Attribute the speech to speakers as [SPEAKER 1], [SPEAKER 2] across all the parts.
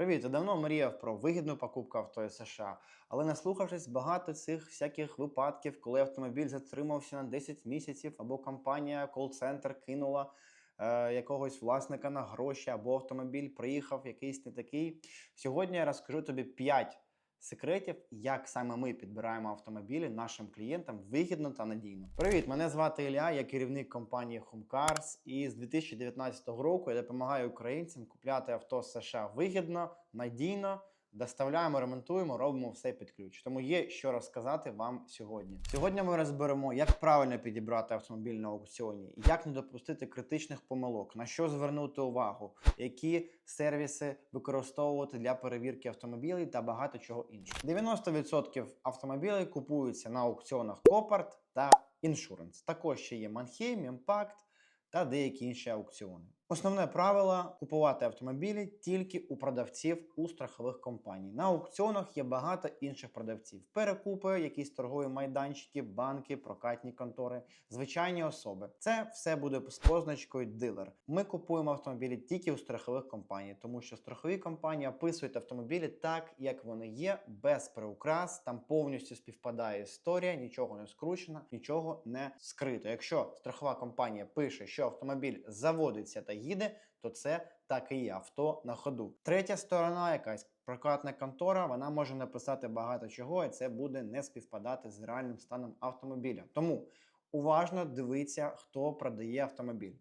[SPEAKER 1] Привіт, я давно мріяв про вигідну покупку авто із США, але наслухавшись багато цих всяких випадків, коли автомобіль затримався на 10 місяців, або компанія кол-центр кинула е, якогось власника на гроші, або автомобіль приїхав якийсь не такий. Сьогодні я розкажу тобі 5 секретів, як саме ми підбираємо автомобілі нашим клієнтам вигідно та надійно. Привіт, мене звати Ілля, я керівник компанії HomeCars, і з 2019 року я допомагаю українцям купляти авто США вигідно, надійно. Доставляємо, ремонтуємо, робимо все під ключ. Тому є що розказати вам сьогодні. Сьогодні ми розберемо, як правильно підібрати автомобіль на аукціоні, як не допустити критичних помилок, на що звернути увагу, які сервіси використовувати для перевірки автомобілів та багато чого іншого. 90% автомобілів купуються на аукціонах Копарт та Insurance. Також ще є Manheim, Impact та деякі інші аукціони. Основне правило купувати автомобілі тільки у продавців у страхових компаній. На аукціонах є багато інших продавців: перекупи, якісь торгові майданчики, банки, прокатні контори, звичайні особи. Це все буде з позначкою дилер. Ми купуємо автомобілі тільки у страхових компаній, тому що страхові компанії описують автомобілі так, як вони є, без приукрас. Там повністю співпадає історія, нічого не скручено, нічого не скрито. Якщо страхова компанія пише, що автомобіль заводиться та їде, то це так і є авто на ходу. Третя сторона, якась прокатна контора, вона може написати багато чого, і це буде не співпадати з реальним станом автомобіля. Тому уважно дивіться, хто продає автомобіль.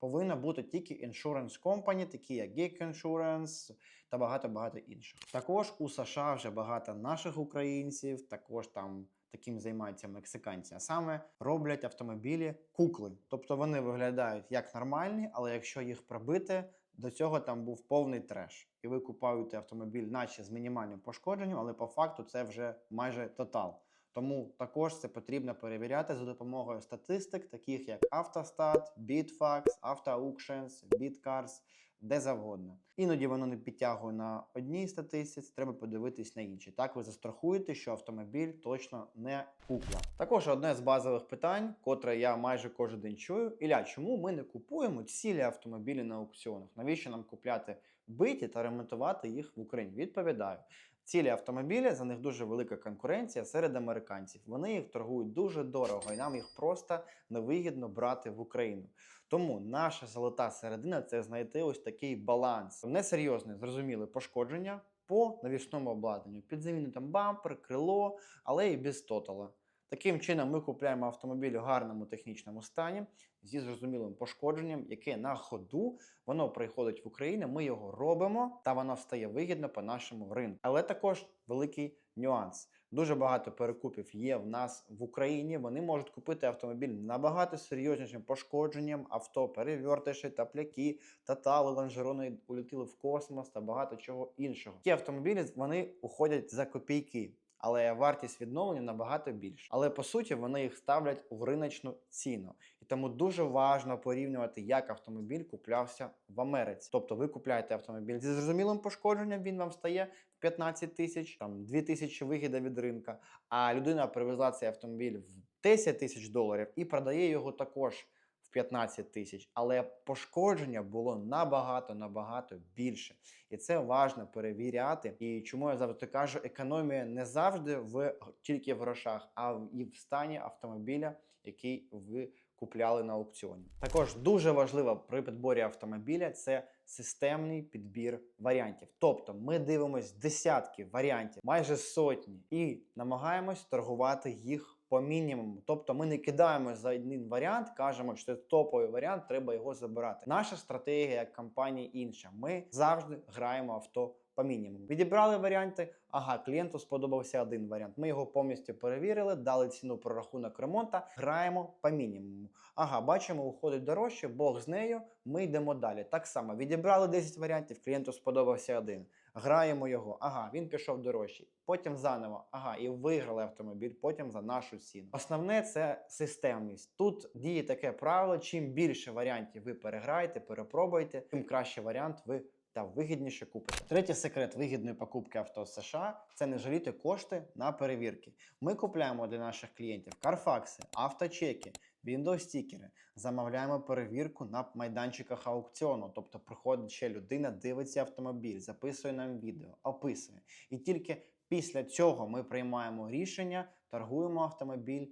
[SPEAKER 1] Повинна бути тільки insurance company, такі як Geek Insurance та багато-багато інших. Також у США вже багато наших українців, також там таким займаються мексиканці, а саме роблять автомобілі кукли. Тобто вони виглядають як нормальні, але якщо їх пробити, до цього там був повний треш. І ви купуєте автомобіль, наче з мінімальним пошкодженням, але по факту це вже майже тотал. Тому також це потрібно перевіряти за допомогою статистик, таких як Автостат, Bitfax, AutoAuctions, BitCars, де завгодно. Іноді воно не підтягує на одній статистиці, треба подивитись на інші. Так ви застрахуєте, що автомобіль точно не кукла. Також одне з базових питань, котре я майже кожен день чую: Ілля, чому ми не купуємо цілі автомобілі на аукціонах? Навіщо нам купляти биті та ремонтувати їх в Україні? Відповідаю. Цілі автомобілі, за них дуже велика конкуренція серед американців. Вони їх торгують дуже дорого, і нам їх просто невигідно брати в Україну. Тому наша золота середина це знайти ось такий баланс. Несерйозне, зрозуміле пошкодження по навісному обладнанню. Під заміну там бампер, крило, але і без тотала. Таким чином, ми купуємо автомобіль у гарному технічному стані зі зрозумілим пошкодженням, яке на ходу воно приходить в Україну. Ми його робимо, та воно стає вигідно по нашому ринку. Але також великий нюанс. Дуже багато перекупів є в нас в Україні. Вони можуть купити автомобіль набагато серйознішим пошкодженням, авто, перевертиші, тапляки, татали, лонжерони улетіли в космос та багато чого іншого. Ті автомобілі вони уходять за копійки але вартість відновлення набагато більша. Але по суті вони їх ставлять в риночну ціну. І тому дуже важливо порівнювати, як автомобіль куплявся в Америці. Тобто ви купляєте автомобіль зі зрозумілим пошкодженням, він вам стає в 15 тисяч, там 2 тисячі вигіда від ринка. А людина привезла цей автомобіль в 10 тисяч доларів і продає його також. В 15 тисяч, але пошкодження було набагато набагато більше, і це важно перевіряти. І чому я завжди кажу, економія не завжди в тільки в грошах, а і в стані автомобіля, який ви купляли на аукціоні. Також дуже важливо при підборі автомобіля це системний підбір варіантів. Тобто ми дивимося десятки варіантів, майже сотні, і намагаємось торгувати їх. По мінімуму, тобто ми не кидаємо за один варіант, кажемо, що це топовий варіант, треба його забирати. Наша стратегія як компанії інша. Ми завжди граємо авто по мінімуму. Відібрали варіанти. Ага, клієнту сподобався один варіант. Ми його повністю перевірили, дали ціну прорахунок ремонту, граємо по мінімуму. Ага, бачимо, уходить дорожче, Бог з нею. Ми йдемо далі. Так само відібрали 10 варіантів, клієнту сподобався один. Граємо його. Ага, він пішов дорожчий. Потім заново. Ага, і виграли автомобіль, потім за нашу ціну. Основне це системність. Тут діє таке правило: чим більше варіантів ви переграєте, перепробуєте, тим краще варіант ви та вигідніше купите. Третій секрет вигідної покупки авто з США це не жаліти кошти на перевірки. Ми купляємо для наших клієнтів карфакси, авточеки, Windows-стікери. Замовляємо перевірку на майданчиках аукціону. Тобто приходить ще людина, дивиться автомобіль, записує нам відео, описує. І тільки після цього ми приймаємо рішення, торгуємо автомобіль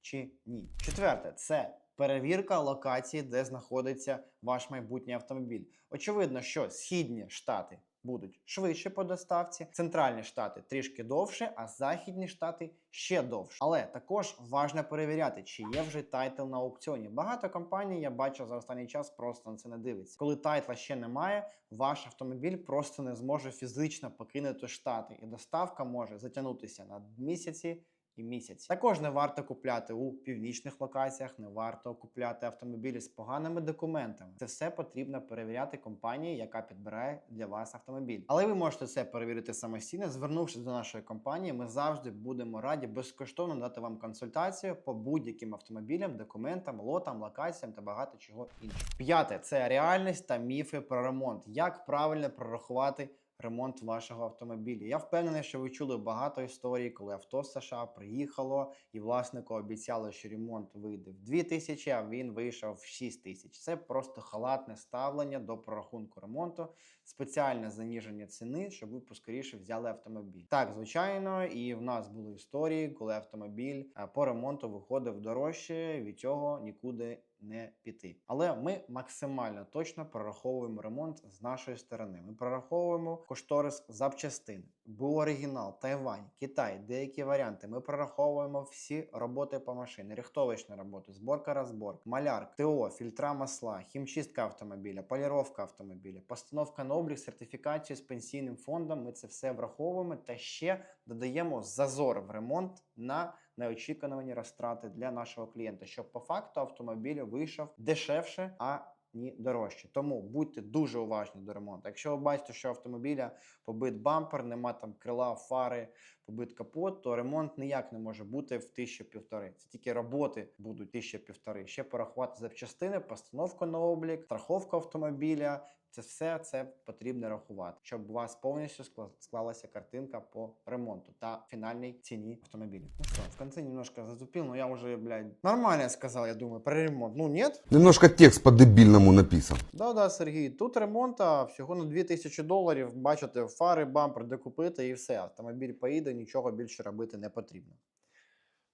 [SPEAKER 1] чи ні. Четверте, це перевірка локації, де знаходиться ваш майбутній автомобіль. Очевидно, що східні штати будуть швидше по доставці, центральні штати трішки довше, а західні штати ще довше. Але також важливо перевіряти, чи є вже тайтл на аукціоні. Багато компаній я бачив за останній час просто на це не дивиться. Коли тайтла ще немає, ваш автомобіль просто не зможе фізично покинути штати, і доставка може затягнутися на місяці і місяць. Також не варто купляти у північних локаціях, не варто купляти автомобілі з поганими документами. Це все потрібно перевіряти компанії, яка підбирає для вас автомобіль. Але ви можете це перевірити самостійно, звернувшись до нашої компанії. Ми завжди будемо раді безкоштовно дати вам консультацію по будь-яким автомобілям, документам, лотам, локаціям та багато чого іншого. П'яте це реальність та міфи про ремонт. Як правильно прорахувати ремонт вашого автомобіля. Я впевнений, що ви чули багато історій, коли авто з США приїхало і власнику обіцяли, що ремонт вийде в 2000, а він вийшов в 6 тисяч. Це просто халатне ставлення до прорахунку ремонту, спеціальне заніження ціни, щоб ви поскоріше взяли автомобіль. Так, звичайно, і в нас були історії, коли автомобіль е, по ремонту виходив дорожче, від цього нікуди не піти. Але ми максимально точно прораховуємо ремонт з нашої сторони. Ми прораховуємо кошторис запчастин, був оригінал, Тайвань, Китай, деякі варіанти. Ми прораховуємо всі роботи по машині, рихтовочні роботи, зборка розборка, малярк, ТО, фільтра масла, хімчистка автомобіля, поліровка автомобіля, постановка на облік, сертифікацію з пенсійним фондом. Ми це все враховуємо та ще додаємо зазор в ремонт на неочікувані розтрати для нашого клієнта, щоб по факту автомобіль вийшов дешевше, а ні дорожче. Тому будьте дуже уважні до ремонту. Якщо ви бачите, що автомобіля побит бампер, нема там крила, фари, побит капот, то ремонт ніяк не може бути в тисячу півтори. Це тільки роботи будуть тисяча півтори. Ще порахувати запчастини, постановку на облік, страховку автомобіля. Це все це потрібно рахувати, щоб у вас повністю склалася картинка по ремонту та фінальній ціні автомобіля. Ну що, в конце немножко затупил, но я уже, блядь, нормально сказал, я думаю, про ремонт. Ну нет,
[SPEAKER 2] Немножко текст по-дебильному написан.
[SPEAKER 1] Да-да, Сергій, тут ремонта всього на 2000 доларів. Бачите, фари, бампер, де купити і все. Автомобіль поїде, нічого більше робити не потрібно.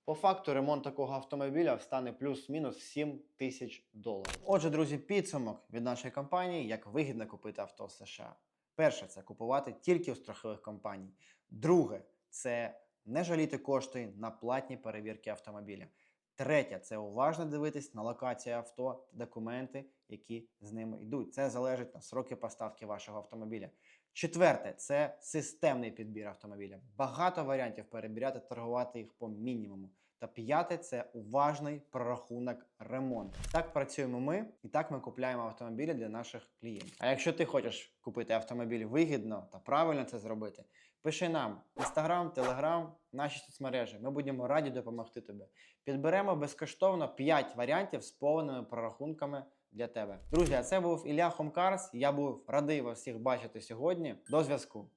[SPEAKER 1] По факту ремонт такого автомобіля встане плюс-мінус 7 тисяч доларів. Отже, друзі, підсумок від нашої компанії, як вигідно купити авто в США. Перше, це купувати тільки у страхових компаній. Друге, це не жаліти кошти на платні перевірки автомобіля. Третє це уважно дивитись на локацію авто та документи, які з ними йдуть. Це залежить на сроки поставки вашого автомобіля. Четверте це системний підбір автомобіля. Багато варіантів перебіряти, торгувати їх по мінімуму. Та п'яте це уважний прорахунок ремонту. Так працюємо ми, і так ми купляємо автомобілі для наших клієнтів. А якщо ти хочеш купити автомобіль вигідно та правильно це зробити, пиши нам Instagram, Telegram, наші соцмережі. Ми будемо раді допомогти тобі. Підберемо безкоштовно 5 варіантів з повними прорахунками для тебе. Друзі, це був Ілля Хомкарс. Я був радий вас всіх бачити сьогодні. До зв'язку.